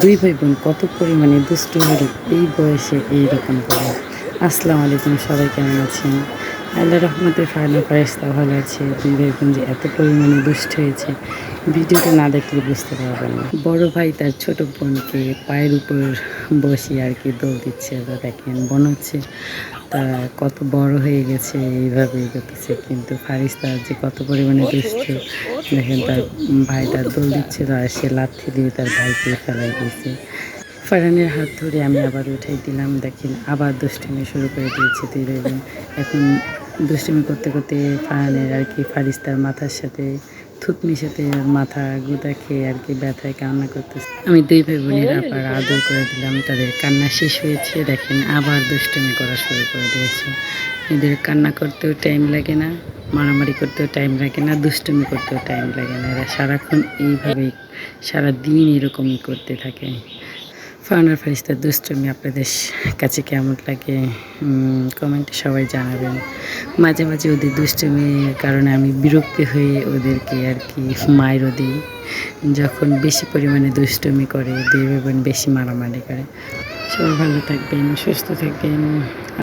দুই ভাই বোন কত পরিমাণে দুষ্ট এই বয়সে এইরকম করে? আসসালামু আলাইকুম, সবাই কেমন আছেন? আল্লাহ রহমতে ফায়না ফায়েস্তা ভালো আছে। দুই ভাই বোন যে এত পরিমাণে দুষ্ট হয়েছে। ভিডিওটা না দেখলে বুঝতে পারবেন না। বড় ভাই তার ছোট বোনকে পায়ের উপর বসিয়ে আর কি দৌড় দিচ্ছে। বা দেখেন মনে হচ্ছে, তা কত বড় হয়ে গেছে, এইভাবে করতেছে। কিন্তু ফারিস্তা যে কত পরিমাণে দুষ্ট, দেখেন তার ভাই তার দোল দিচ্ছিল আর সে লাথি দিয়ে তার ভাইকে ফেলাই দিয়েছে। ফারানের হাত ধরে আমি আবার উঠাই দিলাম, দেখেন আবার দুষ্টুমি শুরু করে দিয়েছে তুই এখন দুষ্টুমি করতে করতে ফারানের আর কি ফারিস্তার মাথার সাথে, থুতনির সাথে মাথা গুঁতা খেয়ে আর কি ব্যথায় কান্না করতেছে। আমি দুই ভাই বোনের আবার আদর করে দিলাম, তাদের কান্না শেষ হয়েছে, দেখেন আবার দুষ্টুমি করা শুরু করে দিয়েছে। এদের কান্না করতেও টাইম লাগে না, মারামারি করতেও টাইম লাগে না, দুষ্টুমি করতেও টাইম লাগে না। এরা সারাক্ষণ এইভাবেই সারা দিন এরকমই করতে থাকে। ফানার ফারিস্তার দুষ্টমি আপনাদের কাছে কেমন লাগে? কমেন্টে সবাই জানাবেন। মাঝে মাঝে ওদের দুষ্টুমির কারণে আমি বিরক্ত হয়ে ওদেরকে আর কি মায়েরও দিই। যখন বেশি পরিমাণে দুষ্টমি করে দেবেন বেশি মারামারি করে। সবাই ভালো থাকবেন, সুস্থ থাকবেন।